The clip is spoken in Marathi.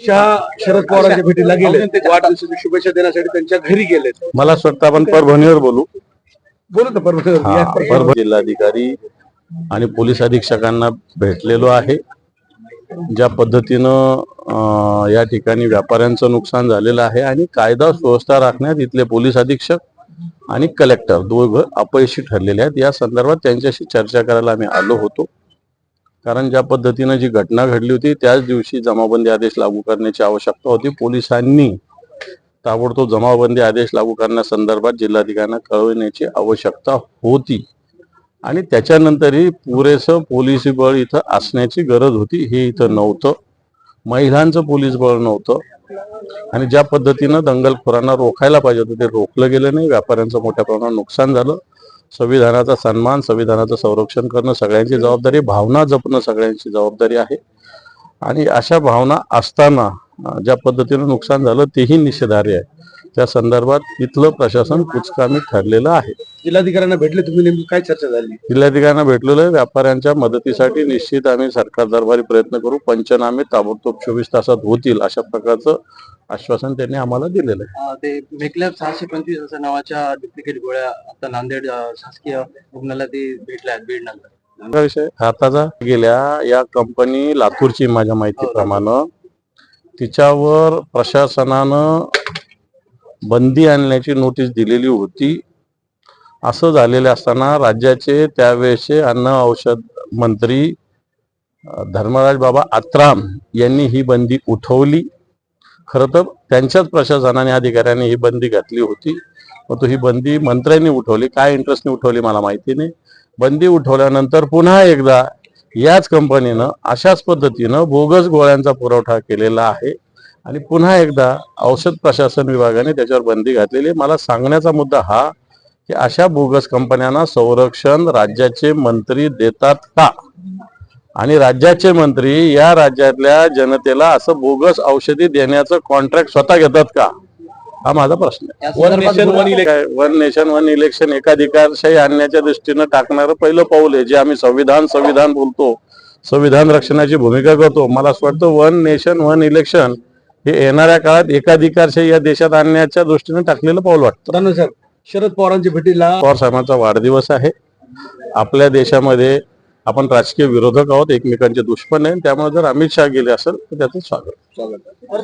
शहा शरद पवारांच्या भेटीला गेले वाढदिवसाच्या शुभेच्छा देण्यासाठी त्यांच्या घरी गेले मला असं वाटतं आपण परभणीवर बोलू. बोलत ना परत हा, परभणी जिल्हाधिकारी आणि पोलीस अधीक्षकांना भेटलेलो आहे. ज्या पद्धतीनं या ठिकाणी व्यापाऱ्यांचं नुकसान झालेलं आहे आणि कायदा सुव्यवस्था राखण्यात इथले पोलीस अधीक्षक आणि कलेक्टर दोघं अपयशी ठरलेले आहेत. या संदर्भात त्यांच्याशी चर्चा करायला आम्ही आलो होतो. कारण ज्या पद्धतीनं जी घटना घडली होती त्याच दिवशी जमाबंदी आदेश लागू करण्याची आवश्यकता होती. पोलिसांनी ताबडतोब जमाबंदी आदेश लागू करण्यासंदर्भात जिल्हाधिकाऱ्यांना कळविण्याची आवश्यकता होती. आणि त्याच्यानंतरही पुरेसं पोलीस बळ इथं असण्याची गरज होती. हे इथं नव्हतं. महिलांचं पोलीस बळ नव्हतं. आणि ज्या पद्धतीनं दंगलखोरांना रोखायला पाहिजे होतं ते रोखलं गेलं नाही. व्यापाऱ्यांचं मोठ्या प्रमाणात नुकसान झालं. संविधानाचा सन्मान संविधानाचं संरक्षण करणं सगळ्यांची जबाबदारी भावना जपणं सगळ्यांची जबाबदारी आहे. आणि अशा भावना असताना ज्या पद्धतीनं नुकसान झालं तेही निषेधार्ह आहे. त्या संदर्भात इथलं प्रशासन कुचकामी ठरलेलं आहे. जिल्हाधिकाऱ्यांना भेटले तुम्ही नेमकी काय चर्चा झाली? जिल्हाधिकाऱ्यांना भेटलेलो आहे व्यापाऱ्यांच्या मदतीसाठी निश्चित आम्ही सरकार दरबारी प्रयत्न करू पंचनामे ताबडतोब चोवीस तासात होतील अशा प्रकारचं आश्वासन त्यांनी आम्हाला दिलेलं आहे. ते मेकलॅब सहाशे पंचवीस असं नावाच्या डुप्लिकेट गोळ्या आता नांदेड शासकीय रुग्णालयात ते भेटल्या आहेत बीड नंतर. हा विषय आताचा गेल्या या कंपनी लातूरची माझ्या माहितीप्रमाणे तिच्यावर प्रशासनानं बंदी आणण्याची नोटीस दिलेली होती. असं झालेलं असताना राज्याचे त्यावेळेचे अन्न औषध मंत्री धर्मराज बाबा आत्राम यांनी ही बंदी उठवली. खरं तर त्यांच्याच प्रशासनाने अधिकाऱ्यांनी ही बंदी घातली होती. परंतु ही बंदी मंत्र्यांनी उठवली. काय इंटरेस्टने उठवली मला माहिती नाही. बंदी उठवल्यानंतर पुन्हा एकदा याच कंपनीनं अशाच पद्धतीनं बोगस गोळ्यांचा पुरवठा केलेला आहे. आणि पुन्हा एकदा औषध प्रशासन विभागाने त्याच्यावर बंदी घातलेली आहे. मला सांगण्याचा मुद्दा हा की अशा बोगस कंपन्यांना संरक्षण राज्याचे मंत्री देतात का? आणि राज्याचे मंत्री या राज्यातल्या जनतेला असं बोगस औषधी देण्याचं कॉन्ट्रॅक्ट स्वतः घेतात का? हा माझा प्रश्न आहे. या one nation one election one nation one election एकाधिकारशाही आणण्याच्या दृष्टीनं टाकणारं पहिलं पाऊल आहे जे आम्ही संविधान संविधान बोलतो. संविधान रक्षणाची भूमिका करतो. मला असं वाटतं वन नेशन वन इलेक्शन हे येणाऱ्या काळात एकाधिकारशाही या देशात आणण्याच्या दृष्टीने टाकलेलं पाऊल वाटतं. साहेब शरद पवारांच्या भेटीला पवार साहेबांचा वाढदिवस आहे. आपल्या देशामध्ये आपण राजकीय विरोधक आहोत एकमेकांचे दुश्मन आहे. त्यामुळे जर अमित शहा गेले असेल तर त्याचं स्वागत. स्वागत.